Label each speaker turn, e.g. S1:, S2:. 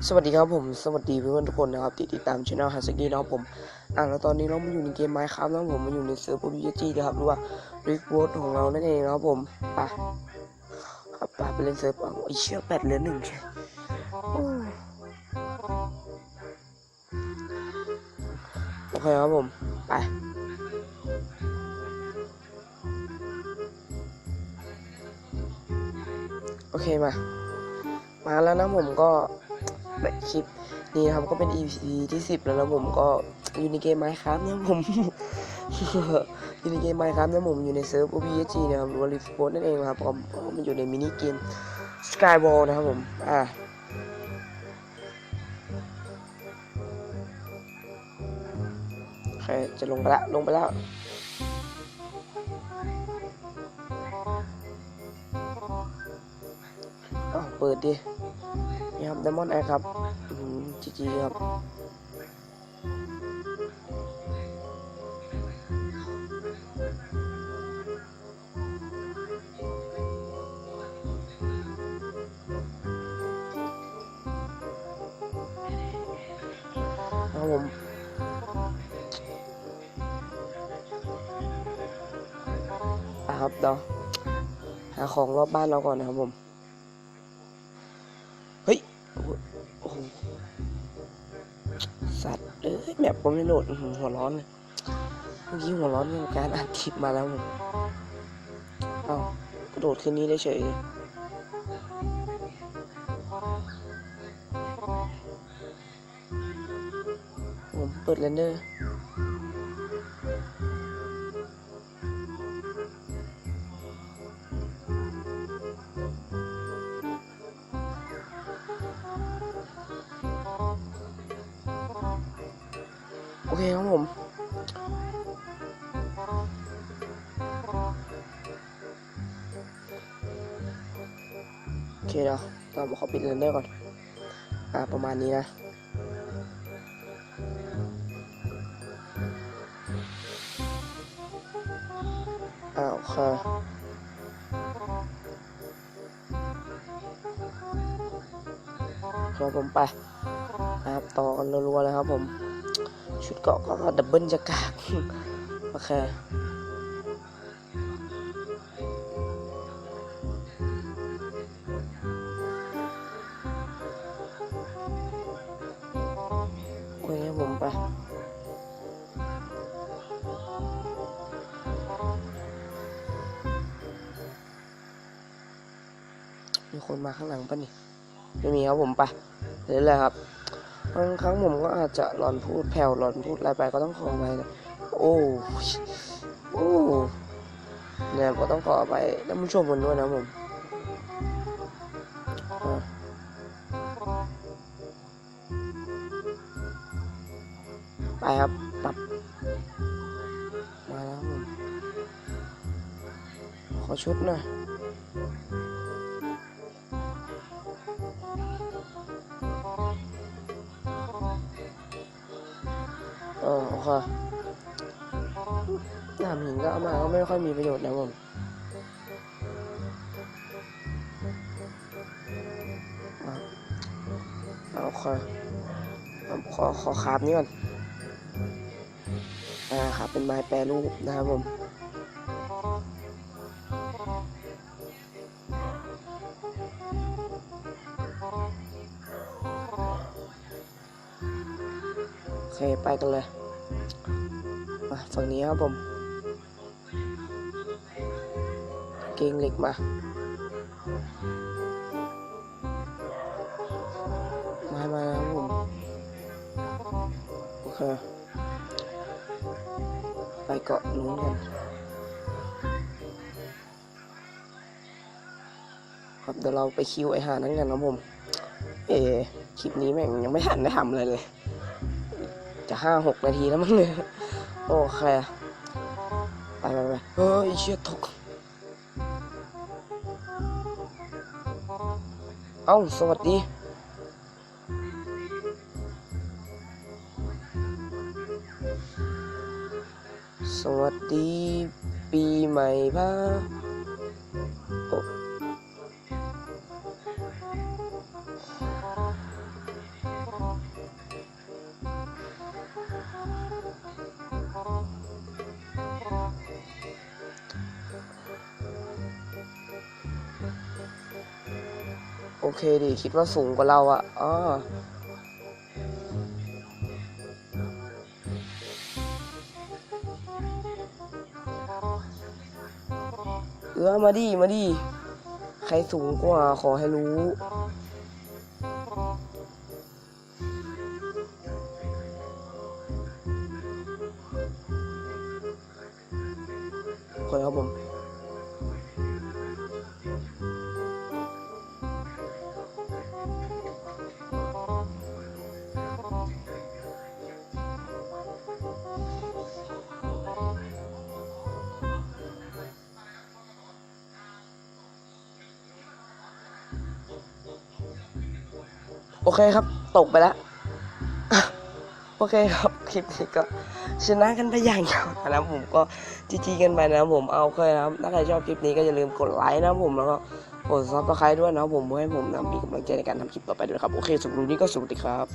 S1: สวัสดีครับผมสวัสดีเพื่อนๆทุกคนนะครับที่ติดตามช่องฮัสกี้นะครับผมอ่าแล้วตอนนี้เรามาอยู่ในเกมไมค์ครับนะครับผมมาอยู่ในเซิร์ฟพีจีนะครับหรือว่าริกโวตของเรานั่นเองนะครับผมไปครับไปไปเล่นเซิร์ฟเอาไอเชือกแปดเหลือหนึ่งใช่โอเคครับผมไปโอเคมา มาแล้วนะผมก็ คลิปนี้นะครับก็เป็น EP ที่ 10 แล้วนะผมก็อยู่ในเกมไมค์ครับเนี่ยผมอยู่ในเกมไมค์ครับเนี่ยผมอยู่ในเซิร์ฟ OBG นะครับหรือว่า Rift Sport นั่นเองนะครับก็ก็มันอยู่ในมินิเกม Skywall นะครับผมอ่าโอเคจะลงไปละลงไปแล้วอ้าวเปิดดิ นี่ครับ Diamond Eye ครับจีจีครับครับผมไปครับเดี๋ยวหาของรอบบ้านเราก่อนนะครับผม เอ้ยแมปก็ไม่โหลดหัวร้อนเลยเมื่อกี้หัวร้อนเรื่องการอัดคลิปมาแล้วผมเอากระโดดขึ้นนี้ได้เฉยเลยผมเปิดเรนเดอร์ โอเคครับผม โอเคเดี๋ยวเราขอปิดเรนเดอร์ก่อน อ่า ประมาณนี้นะอ่าโอเคครับผมไปนะครับต่อกันรัวๆเลยครับผม ชุดเกาะก็ดับเบิลจะกากโอเคโอเคผมไปมีคนมาข้างหลังปะนี่ ไม่มีครับผมไปเรื่อยๆครับ บางครั้งผมก็อาจจะหลอนพูดแผ่วหลอนพูดอะไรไปก็ต้องขอไปนะโอ้โอ้เนี่ยก็ต้องขอไปท่านผู้ชมกันด้วยนะผมไปครับปรับมาแล้วผมขอชุดหน่อย เอหนามหินก็เอามาก็ไม่ค่อยมีประโยชน์นะผมเอาคอขอขอคาบนี้ก่อน อ่าครับเป็นไม้แปรรูปนะครับผมโอเคไปกันเลย ฝั่งนี้ครับผมเกงเหล็กมาม้มาแล้วครับผม โอเค ไปเกาะนู้นกันครับเดี๋ยวเราไปคิวไอหานั้นกันครับผม เอคลิปนี้แม่งยังไม่ทันได้ทำอะไรเลย จะห้าหกนาทีแล้วมั้งเนี่ย โอเค ไปไปไปเฮ้ยเชี่ยตก เอ้า สวัสดีสวัสดีปีใหม่พะ โอเคดิคิดว่าสูงกว่าเราอะอ๋อเออมาดิมาดิใครสูงกว่าขอให้รู้โอครับผม โอเคครับ ตกไปแล้ว โอเคครับ คลิปนี้ก็ชนะกันไปอย่างยาวนะครับผมก็จีๆกันไปนะครับผมเอาเคยนะครับถ้าใครชอบคลิปนี้ก็อย่าลืมกดไลค์นะครับผมแล้วก็กดซับสไครต์ด้วยนะครับผมเพื่อให้ผมนะมีกำลังใจในการทำคลิปต่อไปด้วยครับ โอเคสำหรับวันนี้ก็สวัสดีครับ